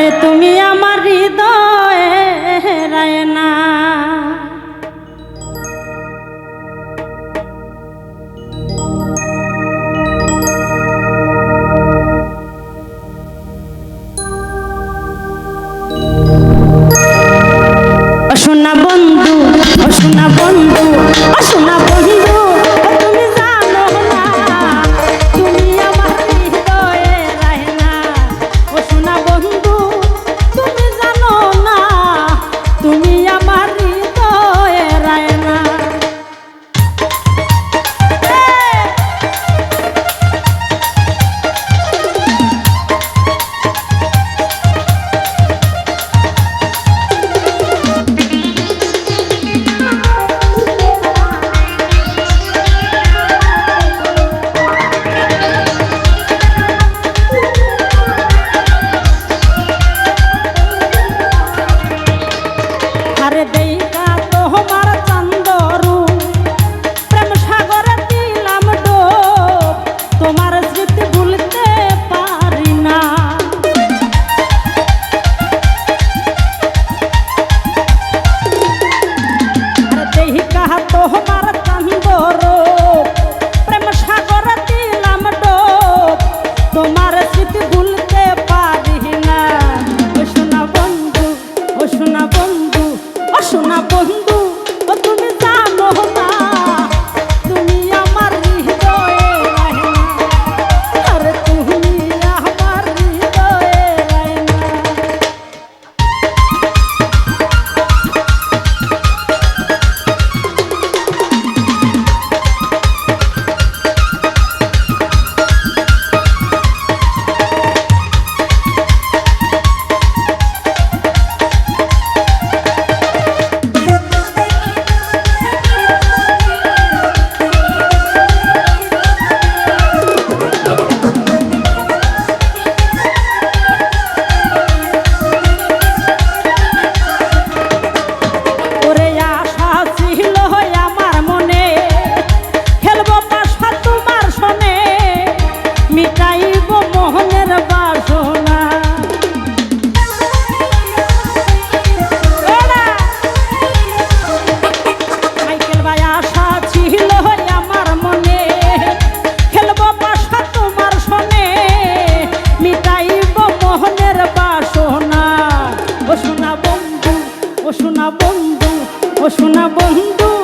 আরে তুমি আমার হৃদয় রায় না। শোনা বন্ধু শোনা সোনা বন্ধু।